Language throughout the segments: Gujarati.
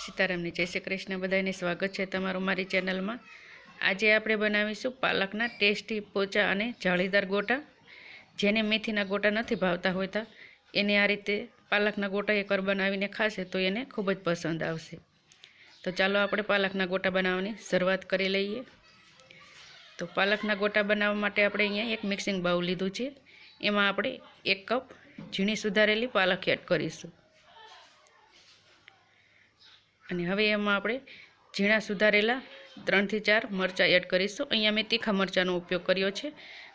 સીતારામની જય શ્રી કૃષ્ણ. બધાને સ્વાગત છે તમારું મારી ચેનલમાં. આજે આપણે બનાવીશું પાલકના ટેસ્ટી પોચા અને જાળીદાર ગોટા. જેને મેથીના ગોટા નથી ભાવતા હોતા. એને આ રીતે પાલકના ગોટા એકવાર બનાવીને ખાશે તો એને ખૂબ જ પસંદ આવશે. તો ચાલો આપણે પાલકના ગોટા બનાવવાની શરૂઆત કરી લઈએ. તો પાલકના ગોટા બનાવવા માટે આપણે અહીંયા એક મિક્સિંગ બાઉલ લીધું છે. એમાં આપણે એક કપ ઝીણી સુધારેલી પાલક એડ કરીશું. અને હવે એમાં આપણે ઝીણા સુધારેલા ત્રણથી ચાર મરચાં એડ કરીશું. અહીંયા મેં તીખા મરચાંનો ઉપયોગ કર્યો છે.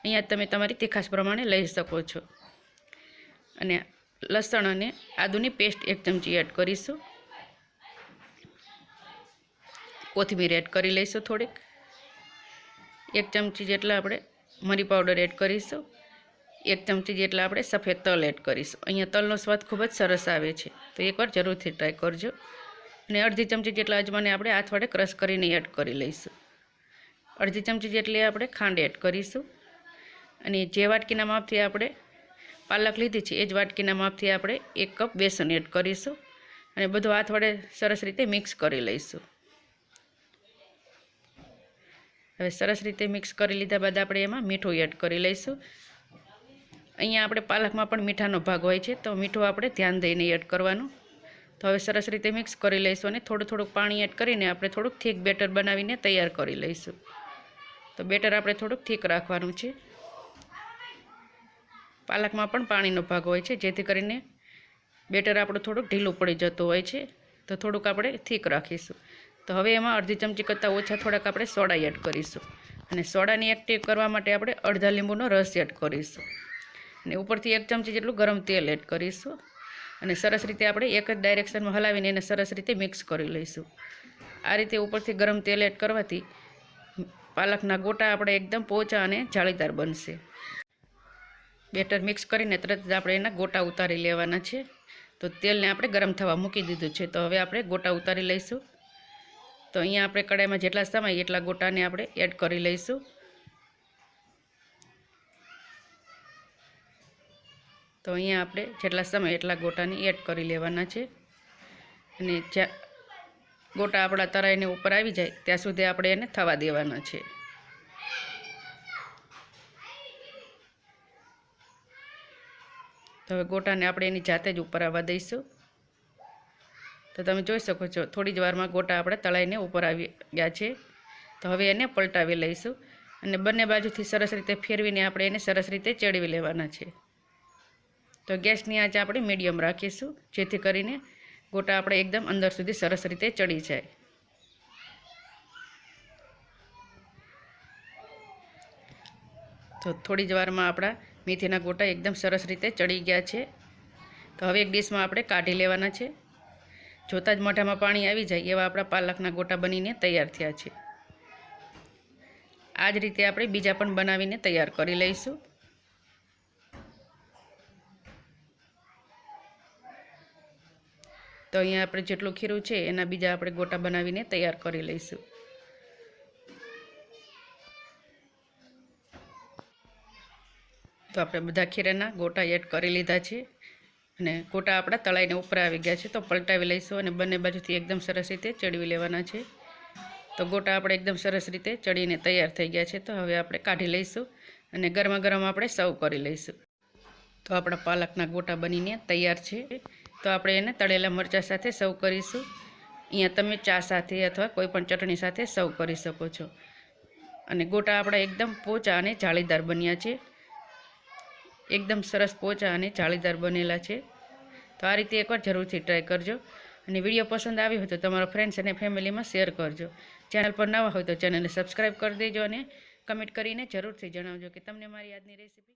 અહીંયા તમે તમારી તીખાશ પ્રમાણે લઈ શકો છો. અને લસણ અને આદુની પેસ્ટ એક ચમચી એડ કરીશું. કોથમીર એડ કરી લઈશું થોડીક. એક ચમચી જેટલા આપણે મરી પાવડર એડ કરીશું. એક ચમચી જેટલા આપણે સફેદ તલ એડ કરીશું. અહીંયા તલનો સ્વાદ ખૂબ જ સરસ આવે છે. તો એકવાર જરૂરથી ટ્રાય કરજો. અને અડધી ચમચી જેટલા અજમાને આપણે હાથ વડે ક્રશ કરીને એડ કરી લઈશું. અડધી ચમચી જેટલી આપણે ખાંડ એડ કરીશું. અને જે વાટકીના માપથી આપણે પાલક લીધી છે, એ જ વાટકીના માપથી આપણે એક કપ બેસન એડ કરીશું. અને બધું હાથ વડે સરસ રીતે મિક્સ કરી લઈશું. હવે સરસ રીતે મિક્સ કરી લીધા બાદ આપણે એમાં મીઠું એડ કરી લઈશું. અહીંયા આપણે પાલકમાં પણ મીઠાનો ભાગ હોય છે, તો મીઠું આપણે ધ્યાન દઈને એડ કરવાનું. તો હવે સરસ રીતે મિક્સ કરી લઈશું અને થોડું થોડુંક પાણી એડ કરીને આપણે થોડુંક થીક બેટર બનાવીને તૈયાર કરી લઈશું. તો બેટર આપણે થોડુંક થીક રાખવાનું છે. પાલકમાં પણ પાણીનો ભાગ હોય છે, જેથી કરીને બેટર આપણું થોડુંક ઢીલું પડી જતું હોય છે, તો થોડુંક આપણે થીક રાખીશું. તો હવે એમાં અડધી ચમચી કરતાં ઓછા થોડાક આપણે સોડા એડ કરીશું. અને સોડાની એક્ટિવ કરવા માટે આપણે અડધા લીંબુનો રસ એડ કરીશું. અને ઉપરથી એક ચમચી જેટલું ગરમ તેલ એડ કરીશું. અને સરસ રીતે આપણે એક જ ડાયરેક્શનમાં હલાવીને એને સરસ રીતે મિક્સ કરી લઈશું. આ રીતે ઉપરથી ગરમ તેલ એડ કરવાથી પાલકના ગોટા આપણે એકદમ પોચા અને જાળીદાર બનશે. બેટર મિક્સ કરીને તરત જ આપણે એના ગોટા ઉતારી લેવાના છે. તો તેલને આપણે ગરમ થવા મૂકી દીધું છે. તો હવે આપણે ગોટા ઉતારી લઈશું. તો અહીંયા આપણે કડાઈમાં જેટલા સમય એટલા ગોટાને આપણે એડ કરી લઈશું. તો અહીંયા આપણે જેટલા સમય એટલા ગોટાને એડ કરી લેવાના છે. અને જ્યાં ગોટા આપણા તરાઈને ઉપર આવી જાય, ત્યાં સુધી આપણે એને થવા દેવાના છે. તો હવે ગોટાને આપણે એની જાતે જ ઉપર આવવા દઈશું. તો તમે જોઈ શકો છો, થોડી જ વારમાં ગોટા આપણે તળાઈને ઉપર આવી ગયા છે. તો હવે એને પલટાવી લઈશું અને બંને બાજુથી સરસ રીતે ફેરવીને આપણે એને સરસ રીતે ચડવી લેવાના છે. તો ગેસની આંચ આપણે મીડિયમ રાખીશું, જેથી કરીને ગોટા આપણે એકદમ અંદર સુધી સરસ રીતે ચડી જાય. તો થોડી જ વારમાં આપણા મેથીના ગોટા એકદમ સરસ રીતે ચડી ગયા છે. તો હવે એક ડીશમાં આપણે કાઢી લેવાના છે. જોતાં જ મોઢામાં પાણી આવી જાય એવા આપણા પાલકના ગોટા બનીને તૈયાર થયા છે. આ જ રીતે આપણે બીજા પણ બનાવીને તૈયાર કરી લઈશું. તો અહીંયા આપણે જેટલું ખીરું છે, એના બીજા આપણે ગોટા બનાવીને તૈયાર કરી લઈશું. તો આપણે બધા ખીરાના ગોટા એડ કરી લીધા છે અને ગોટા આપણા તળાઈને ઉપર આવી ગયા છે, તો પલટાવી લઈશું અને બંને બાજુથી એકદમ સરસ રીતે ચડવી લેવાના છે. તો ગોટા આપણે એકદમ સરસ રીતે ચડીને તૈયાર થઈ ગયા છે, તો હવે આપણે કાઢી લઈશું અને ગરમા ગરમ આપણે સર્વ કરી લઈશું. તો આપણા પાલકના ગોટા બનીને તૈયાર છે. તો આપણે એને તળેલા મરચાં સાથે સર્વ કરીશું. અહીંયા તમે ચા સાથે અથવા કોઈ પણ ચટણી સાથે સર્વ કરી શકો છો. અને ગોટા આપણા એકદમ પોચા અને જાળીદાર બન્યા છે. એકદમ સરસ પોચા અને જાળીદાર બનેલા છે. તો આ રીતે એકવાર જરૂરથી ટ્રાય કરજો. અને વીડિયો પસંદ આવ્યો હોય તો તમારા ફ્રેન્ડ્સ અને ફેમિલીમાં શેર કરજો. ચેનલ પર નવા હોય તો ચેનલને સબસ્ક્રાઈબ કરી દેજો અને કમેન્ટ કરીને જરૂરથી જણાવજો કે તમને મારી આજની રેસીપી